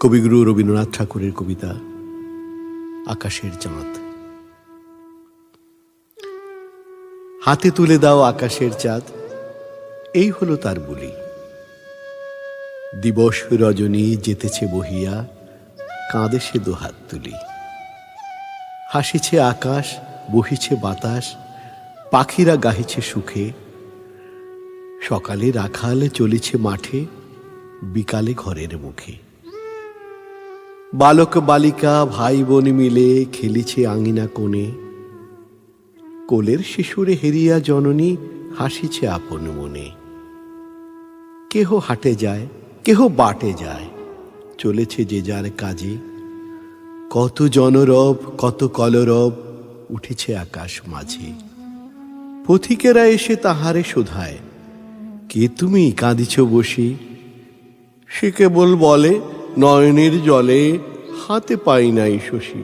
কবিগুরু রবীন্দ্রনাথ ঠাকুরের কবিতা আকাশের চাঁদ। হাতে তুলে দাও আকাশের চাঁদ, এই হলো তার বলি। দিবস রজনী যেতেছে বহিয়া, কাঁদে সে দুহাত তুলি। হাসিছে আকাশ, বহিছে বাতাস, পাখিরা গাহিছে সুখে। সকালে রাখালে চলেছে মাঠে, বিকালে ঘরের মুখে। বালক বালিকা ভাই বোন মিলে খেলিছে আঙিনা কোণে। কোলের শিশুরে হেরিয়া জননী হাসিছে আপন মনে। কেহ হাটে যায়, কেহ বাটে যায়, চলেছে যে যার কাজে। কত জনরব, কত কলরব উঠেছে আকাশ মাঝে। পথিকেরা এসে তাহারে শোধায়, কে তুমি? কাঁদিছ বসি? সে কেবল বলে, নয়নের জলে হাতে পাই নাই শশী।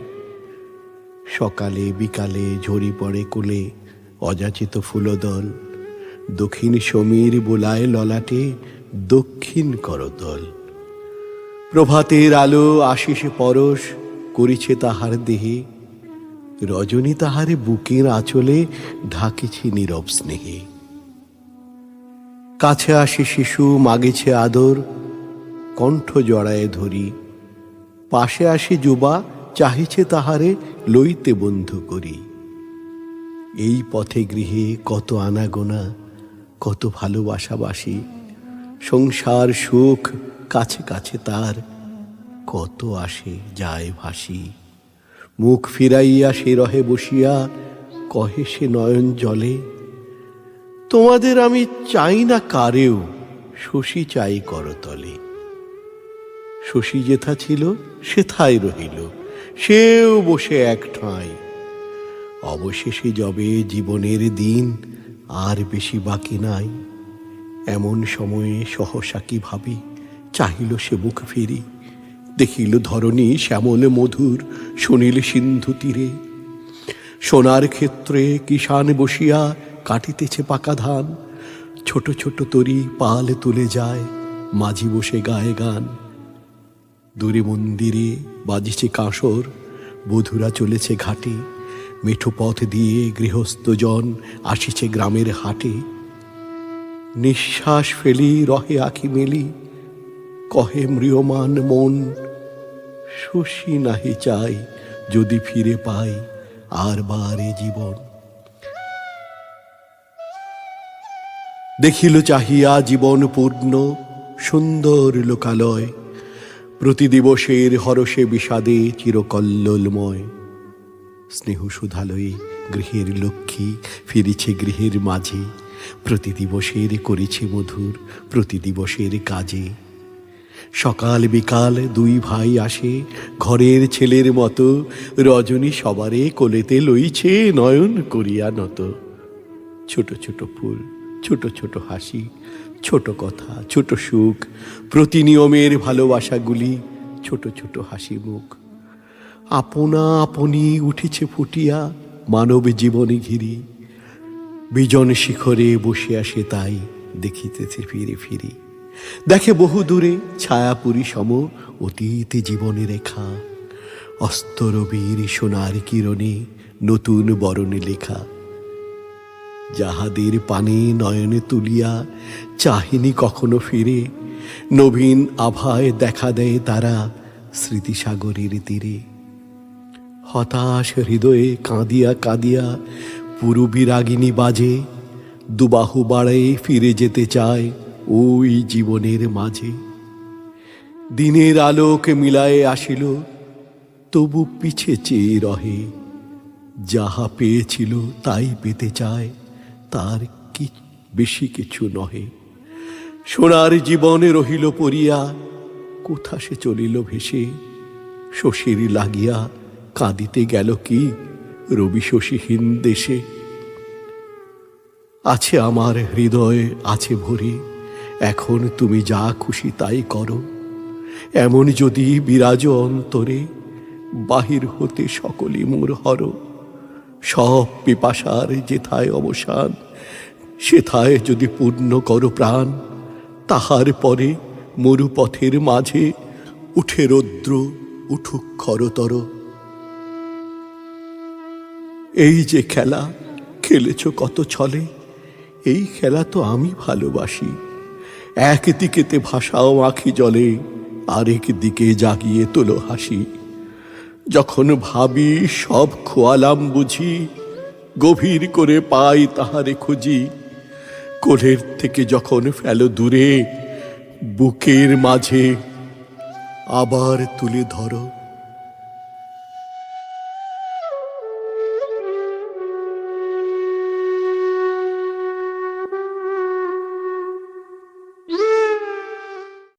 সকালে বিকালে ঝরি পড়ে কোলে অযাচিত ফুলদল। দক্ষিণ সমীর বোলায় ললাটে দক্ষিণ করতল। প্রভাতের আলো আশিসে পরশ করিছে তাহার দেহে। রজনী তাহারে বুকের আঁচলে ঢাকিছে নীরব স্নেহে। কাছে আসে শিশু, মাগেছে আদর। কণ্ঠ জড়ায়ে ধরি। পাশে আসি যুবা, চাহিছে তাহারে লইতে বন্ধু করি। এই পথে গৃহে কত আনাগোনা, কত ভালোবাসাবাসি, সংসার সুখ কাছে কাছে তার, কত আসে যায় ভাসি। মুখ ফিরাইয়া সে রহে বসিয়া, কহে সে নয়ন জলে, তোমাদের আমি চাই না কারেও, শশী চাই করতলে। শশী যেথা ছিল, সেথায় রহিল। সেও বসে এক ঠাঁই। অবশেষে যবে জীবনের দিন আর বেশি বাকি নাই, এমন সময়ে সহসা কি ভাবি, চাহিল সে বুক ফিরি। দেখিল ধরণী শ্যামল মধুর শুনিল সিন্ধু তীরে। সোনার ক্ষেত্রে কিষান বসিয়া কাটিতেছে পাকা ধান। ছোট ছোট তরি পাল তুলে যায়, মাঝি বসে গায়ে গান। দূরে মন্দিরে বাজিছে কাঁসর, বধুরা চলেছে ঘাটে। মেঠো পথ দিয়ে গৃহস্থজন আসিছে গ্রামের হাটে। নিঃশ্বাস ফেলি, রহে আখি মেলি, কহে মৃয়মান মন, শশী নাহি চাই, যদি ফিরে পাই আর বারে জীবন। দেখিল চাহিয়া জীবন পূর্ণ, সুন্দর লোকালয় প্রতি দিবসের হরষে বিষাদে চিরকল্লোলময়। স্নেহ সুধালয়ে গৃহের লক্ষ্মী ফিরেছে গৃহের মাঝে। প্রতি দিবসের করেছে মধুর প্রতি দিবসের কাজে। সকাল বিকাল দুই ভাই আসে, ঘরের ছেলের মতো। রজনী সবারে কোলেতে লইছে নয়ন করিয়া নত। ছোট ছোট ফুল, ছোট ছোট হাসি ছোট কথা, ছোট সুখ, প্রতিনিয়মের ভালোবাসাগুলি ছোট ছোট হাসি মুখ। আপনা আপনি উঠেছে ফুটিয়া মানব জীবনে ঘিরি। বিজন শিখরে বসে আসে তাই দেখিতেছে ফিরে ফিরি। দেখে বহু দূরে ছায়াপুরী সম অতীতে জীবনে রেখা। অস্তরবীর সোনার কিরণে নতুন বরণে লেখা। যাহাদের পানে নয়নে তুলিয়া চাহিনি কখনো ফিরে, নবীন আভায় দেখা দেয় তারা স্মৃতিসাগরের তীরে। হতাশ হৃদয়ে কাঁদিয়া কাঁদিয়া পুরু রাগিনী বাজে, দুবাহু বাড়ায় ফিরে যেতে চায় ওই জীবনের মাঝে। দিনের আলোক মিলায়ে আসিল, তবু পিছে চেয়ে রহে, যাহা পেয়েছিল তাই পেতে চায় তার কি বেশি কিছু নহে। সোনার জীবনে রহিল পড়িয়া, কোথা সে চলিল ভেসে? শশীর লাগিয়া কাঁদিতে গেল কি রবি শশীহীন দেশে? আছে আমার হৃদয়, আছে ভরে, এখন তুমি যা খুশি তাই করো। এমন যদি বিরাজ অন্তরে, বাহির হতে সকলই মোর হর। সব পিপাসার যেথায় অবসান, সেথায় যদি পূর্ণ করো প্রাণ, তাহার পরে মরুপথের মাঝে উঠে রৌদ্র উঠুক খরতর। এই যে খেলা খেলেছ কত ছলে, এই খেলা তো আমি ভালোবাসি। এক দিকেতে ভাষাও আঁখি জলে, আরেক দিকে জাগিয়ে তোলো হাসি। যখন ভাবি সব খোয়ালাম বুঝি, গভীর করে পাই তাহারে খুঁজি। কোলের থেকে যখন ফেলো দূরে, বুকের মাঝে আবার তুলে ধরো।